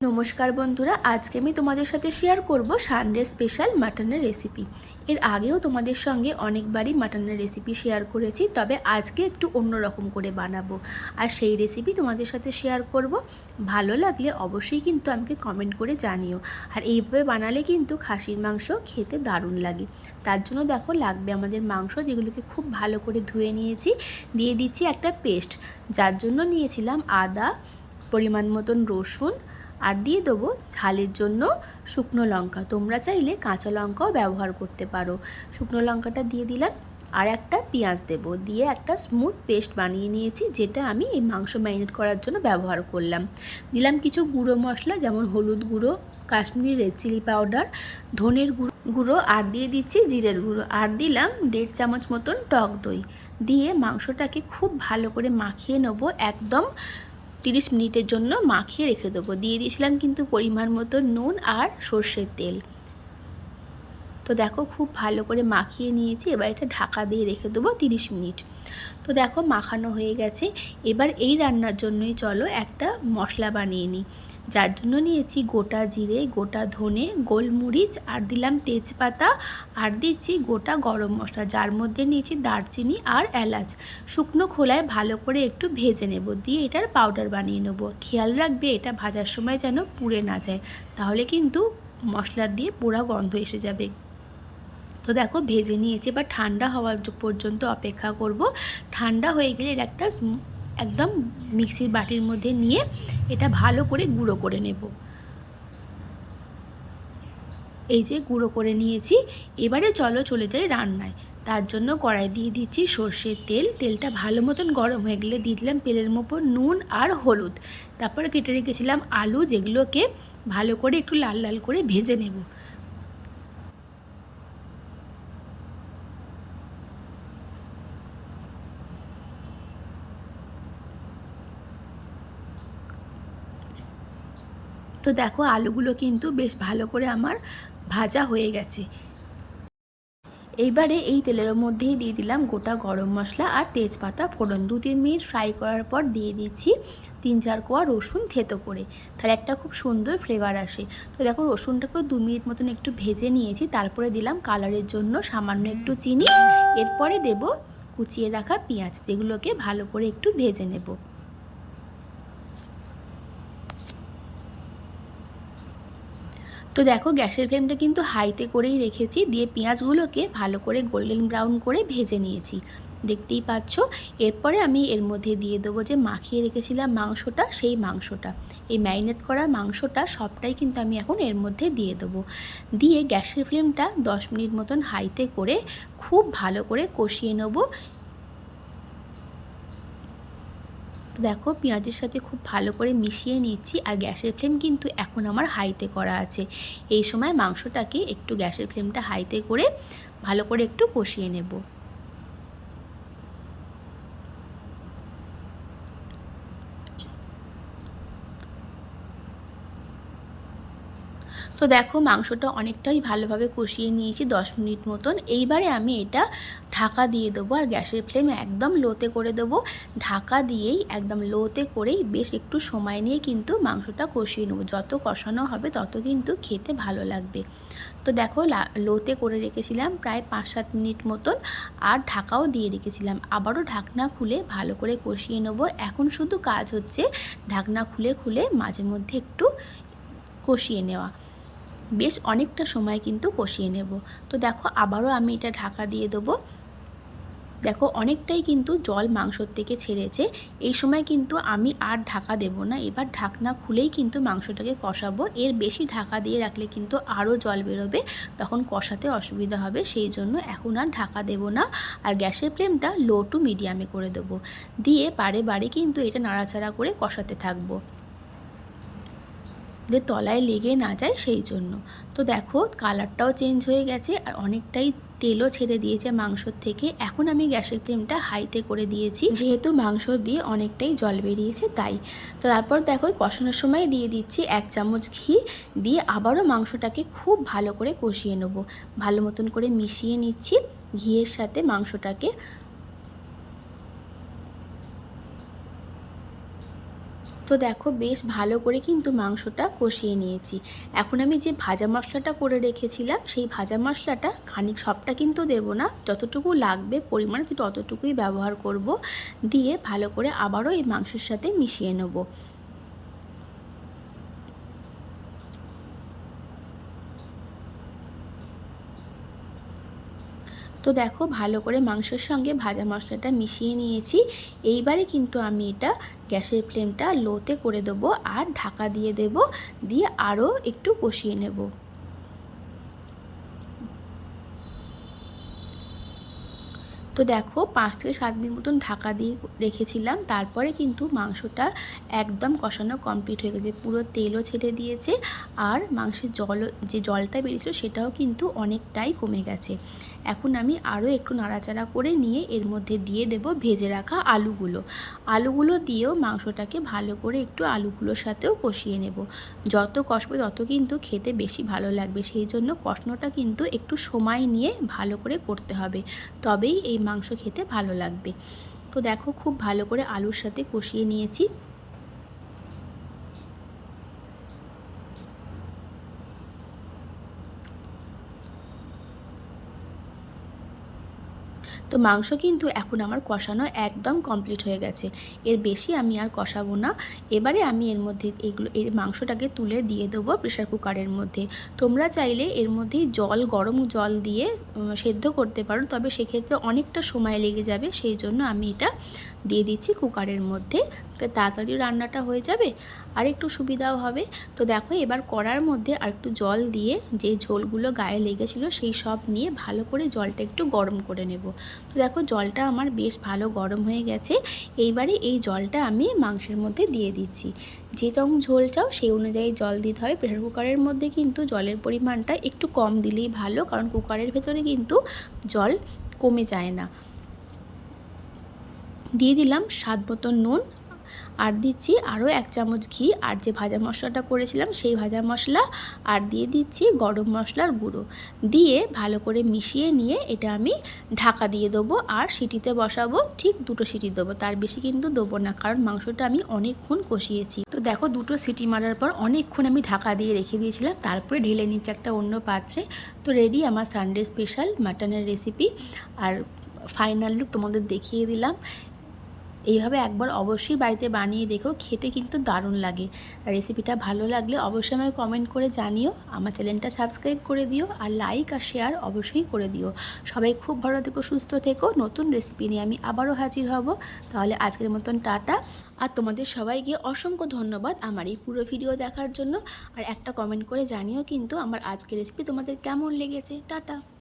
নমস্কার বন্ধুরা, আজকে আমি তোমাদের সাথে শেয়ার করব সানডে স্পেশাল মাটনের রেসিপি এর আগেও তোমাদের সঙ্গে অনেকবারই মাটনের রেসিপি শেয়ার করেছি, তবে আজকে একটু অন্য রকম করে বানাবো। আর সেই রেসিপি তোমাদের সাথে শেয়ার করব। ভালো লাগলে অবশ্যই কিন্তু আমাকে কমেন্ট করে জানিও। আর এইভাবে বানালে কিন্তু খাসির মাংস খেতে দারুণ লাগে। তার জন্য দেখো, লাগবে আমাদের মাংস যেগুলোকে খুব ভালো করে ধুয়ে নিয়েছি। দিয়ে দিচ্ছি একটা পেস্ট যার জন্য নিয়েছিলাম আদা, পরিমাণ মতন রসুন আর দিয়ে দেবো ঝালের জন্য শুকনো লঙ্কা। তোমরা চাইলে কাঁচা লঙ্কাও ব্যবহার করতে পারো। শুকনো লঙ্কাটা দিয়ে দিলাম আর একটা পেঁয়াজ দেব। দিয়ে একটা স্মুথ পেস্ট বানিয়ে নিয়েছি, যেটা আমি এই মাংস ম্যারিনেট করার জন্য ব্যবহার করলাম। দিলাম কিছু গুঁড়ো মশলা, যেমন হলুদ গুঁড়ো, কাশ্মীরি রেড চিলি পাউডার ধনের গুঁড়ো আর দিয়ে দিচ্ছি জিরের গুঁড়ো। আর দিলাম দেড় চামচ মতন টক দই। দিয়ে মাংসটাকে খুব ভালো করে মাখিয়ে নেব একদম তিরিশ মিনিটের জন্য মাখিয়ে রেখে দেবো। দিয়ে দিয়েছিলাম কিন্তু পরিমাণ মতো নুন আর সর্ষের তেল। তো দেখো খুব ভালো করে মাখিয়ে নিয়েছি, এবার এটা ঢাকা দিয়ে রেখে দেবো তিরিশ মিনিট। তো দেখো মাখানো হয়ে গেছে, এবার এই রান্নার জন্যই চলো একটা মশলা বানিয়ে নিই। যার জন্য নিয়েছি গোটা জিরে, গোটা ধনে, গোলমরিচ, আর দিলাম তেজপাতা, আর দিচ্ছি গোটা গরম মশলা, যার মধ্যে নিয়েছি দারচিনি আর এলাচ। শুকনো খোলায় ভালো করে একটু ভেজে নেব, দিয়ে এটার পাউডার বানিয়ে নেব। খেয়াল রাখবে এটা ভাজার সময় যেন পুড়ে না যায়, তাহলে কিন্তু মশলার দিয়ে পোড়া গন্ধ এসে যাবে। তো দেখো, ভেজে নিয়েছি, এবার ঠান্ডা হওয়ার পর্যন্ত অপেক্ষা করব। ঠান্ডা হয়ে গেলে এর একটা একদম মিক্সির বাটির মধ্যে নিয়ে এটা ভালো করে গুঁড়ো করে নেব। এই যে গুঁড়ো করে নিয়েছি, এবারে চলো চলে যাই রান্নায়। তার জন্য কড়াই দিয়ে দিচ্ছি সর্ষের তেল। তেলটা ভালো মতন গরম হয়ে গেলে দিয়ে দিলাম তেলের ওপর নুন আর হলুদ। তারপর কেটে রেখেছিলাম আলু যেগুলোকে ভালো করে একটু লাল লাল করে ভেজে নেব। তো দেখো, আলুগুলো কিন্তু বেশ ভালো করে আমার ভাজা হয়ে গেছে। এইবারে এই তেলের মধ্যেই দিয়ে দিলাম গোটা গরম মশলা আর তেজপাতা ফোড়ন। দু তিন মিনিট ফ্রাই করার পর দিয়ে দিচ্ছি তিন চার কোয়া রসুন থেতো করে। তাহলে একটা খুব সুন্দর ফ্লেভার আসে। তো দেখো, রসুনটাকেও দু মিনিট মতন একটু ভেজে নিয়েছি। তারপরে দিলাম কালারের জন্য সামান্য একটু চিনি। এরপরে দেব কুচিয়ে রাখা পেঁয়াজ, যেগুলোকে ভালো করে একটু ভেজে নেব। তো দেখো গ্যাসের ফ্লেমটা কিন্তু হাইতে করেই রেখেছি, দিয়ে পেঁয়াজগুলোকে ভালো করে গোল্ডেন ব্রাউন করে ভেজে নিয়েছি। দেখতেই পাচ্ছ, এরপরে আমি এর মধ্যে দিয়ে দেবো যে মাখিয়ে রেখেছিলাম মাংসটা, সেই মাংসটা। এই ম্যারিনেট করা মাংসটা সবটাই কিন্তু আমি এখন এর মধ্যে দিয়ে দেবো। দিয়ে গ্যাসের ফ্লেমটা দশ মিনিট মতন হাইতে করে খুব ভালো করে কষিয়ে নেব। তো দেখো পেঁয়াজের সাথে খুব ভালো করে মিশিয়ে নিচ্ছি আর গ্যাসের ফ্লেম কিন্তু এখন আমার হাইতে করা আছে। এই সময় মাংসটাকে একটু গ্যাসের ফ্লেমটা হাইতে করে ভালো করে একটু কষিয়ে নেব। দেখো মাংসটা অনেকটাই ভালোভাবে কষিয়ে নিয়েছি দশ মিনিট মতন। এইবারে আমি এটা ঢাকা দিয়ে দেবো আর গ্যাসের ফ্লেম একদম লোতে করে দেবো। ঢাকা দিয়েই একদম লোতে করেই বেশ একটু সময় নিয়ে কিন্তু মাংসটা কষিয়ে নেব। যত কষানো হবে তত কিন্তু খেতে ভালো লাগবে। তো দেখো লোতে করে রেখেছিলাম প্রায় পাঁচ সাত মিনিট মতন আর ঢাকাও দিয়ে রেখেছিলাম। আবারও ঢাকনা খুলে ভালো করে কষিয়ে নেব। এখন শুধু কাজ হচ্ছে ঢাকনা খুলে খুলে মাঝে মধ্যে একটু কষিয়ে নেওয়া। বেশ অনেকটা সময় কিন্তু কষিয়ে নেব। তো দেখো, আবারও আমি এটা ঢাকা দিয়ে দেবো। দেখো, অনেকটাই কিন্তু জল মাংসর থেকে ছেড়েছে। এই সময় কিন্তু আমি আর ঢাকা দেব না। এবার ঢাকনা খুলেই কিন্তু মাংসটাকে কষাবো। এর বেশি ঢাকা দিয়ে রাখলে কিন্তু আরও জল বেরোবে। তখন কষাতে অসুবিধা হবে। সেই জন্য এখন আর ঢাকা দেব না। আর গ্যাসের ফ্লেমটা লো টু মিডিয়ামে করে দেবো। দিয়ে বারে বারে কিন্তু এটা নাড়াচাড়া করে কষাতে থাকব। যে তলায় লেগে না যায় সেই জন্য। তো দেখো কালারটাও চেঞ্জ হয়ে গেছে আর অনেকটাই তেলও ছেড়ে দিয়েছে মাংসর থেকে। এখন আমি গ্যাসের ফ্লেমটা হাইতে করে দিয়েছি। যেহেতু মাংস দিয়ে অনেকটাই জল বেরিয়েছে, তাই। তো তারপর দেখো কষানোর সময় দিয়ে দিচ্ছি এক চামচ ঘি। দিয়ে আবারও মাংসটাকে খুব ভালো করে কষিয়ে নেব। ভালো মতন করে মিশিয়ে নিচ্ছি ঘিয়ের সাথে মাংসটাকে। তো দেখো বেশ ভালো করে কিন্তু মাংসটা কষিয়ে নিয়েছি। এখন আমি যে ভাজা মশলাটা করে রেখেছিলাম, সেই ভাজা মশলাটা খানিক সবটা কিন্তু দেব না, যতটুকু লাগবে পরিমাণ ততটুকুই ব্যবহার করব, দিয়ে ভালো করে আবারও এই মাংসের সাথে মিশিয়ে নেব। তো দেখো ভালো করে মাংসের সঙ্গে ভাজা মশলাটা মিশিয়ে নিয়েছি। এইবারে কিন্তু আমি এটা গ্যাসের ফ্লেমটা লোতে করে দেবো আর ঢাকা দিয়ে দেব, দিয়ে আরও একটু কষিয়ে নেব। তো দেখো পাঁচ থেকে সাত দিন মতন ঢাকা দিয়ে রেখেছিলাম। তারপরে কিন্তু মাংসটা একদম কষানো কমপ্লিট হয়ে গেছে। পুরো তেলও ছেড়ে দিয়েছে আর মাংসের জল, যে জলটা বেরিয়েছিল সেটাও কিন্তু অনেকটাই কমে গেছে। এখন আমি আরও একটু নাড়াচাড়া করে নিয়ে এর মধ্যে দিয়ে দেব ভেজে রাখা আলুগুলো। আলুগুলো দিয়েও মাংসটাকে ভালো করে একটু আলুগুলোর সাথেও কষিয়ে নেব। যত কষবে তত কিন্তু খেতে বেশি ভালো লাগবে। সেই জন্য কষনোটা কিন্তু একটু সময় নিয়ে ভালো করে করতে হবে। তবেই এই মাংস খেতে ভালো লাগবে। তো দেখো খুব ভালো করে আলুর সাথে কষিয়ে নিয়েছি। তো মাংস কিন্তু এখন আমার কষানো একদম কমপ্লিট হয়ে গেছে। এর বেশি আমি আর কষাবো না। এবারে আমি এর মধ্যে এগুলো, এর মাংসটাকে তুলে দিয়ে দেবো প্রেশার কুকারের মধ্যে। তোমরা চাইলে এর মধ্যে জল, গরম জল দিয়ে সেদ্ধ করতে পারো। তবে সেক্ষেত্রে অনেকটা সময় লেগে যাবে। সেই জন্য আমি এটা দিয়ে দিচ্ছি কুকারের মধ্যে। তাড়াতাড়ি রান্নাটা হয়ে যাবে। আর একটু সুবিধাও হবে। তো দেখো এবার কড়ার মধ্যে আর একটু জল দিয়ে যে ঝোলগুলো গায়ে লেগেছিলো সেই সব নিয়ে ভালো করে জলটা একটু গরম করে নেব। তো দেখো জলটা আমার বেশ ভালো গরম হয়ে গেছে। এইবারে এই জলটা আমি মাংসের মধ্যে দিয়ে দিচ্ছি। যেরকম ঝোল চাও সেই অনুযায়ী জল দিতে হয়। প্রেশার কুকারের মধ্যে কিন্তু জলের পরিমাণটা একটু কম দিলেই ভালো। কারণ কুকারের ভেতরে কিন্তু জল কমে যায় না। দিয়ে দিলাম স্বাদ মতো নুন আর দিচ্ছি আরও এক চামচ ঘি আর যে ভাজা মশলাটা করেছিলাম সেই ভাজা মশলা আর দিয়ে দিচ্ছি গরম মশলার গুঁড়ো। দিয়ে ভালো করে মিশিয়ে নিয়ে এটা আমি ঢাকা দিয়ে দেবো আর সিটিতে বসাবো, ঠিক দুটো সিটি দেবো। তার বেশি কিন্তু দেবো না কারণ মাংসটা আমি অনেকক্ষণ কষিয়েছি। তো দেখো দুটো সিটি মারার পর অনেকক্ষণ আমি ঢাকা দিয়ে রেখে দিয়েছিলাম, তারপরে ঢেলে নিচ্ছে একটা অন্য পাত্রে। তো রেডি আমার সানডে স্পেশাল মাটনের রেসিপি আর ফাইনাল লুক তোমাদের দেখিয়ে দিলাম। এইভাবে একবার অবশ্যই বাড়িতে বানিয়ে দেখো, খেতে কিন্তু দারুণ লাগে। রেসিপিটা ভালো লাগলে অবশ্যই আমাকে কমেন্ট করে জানিও, আমার চ্যানেলটা সাবস্ক্রাইব করে দিও আর লাইক আর শেয়ার অবশ্যই করে দিও। সবাই খুব ভালো থেকো, সুস্থ থেকো, নতুন রেসিপি নিয়ে আমি আবারও হাজির হব। তাহলে আজকের মতন টাটা। আর তোমাদের সবাইকে অসংখ্য ধন্যবাদ আমার এই পুরো ভিডিও দেখার জন্য। আর একটা কমেন্ট করে জানিও কিন্তু আমার আজকের রেসিপি তোমাদের কেমন লেগেছে। টাটা।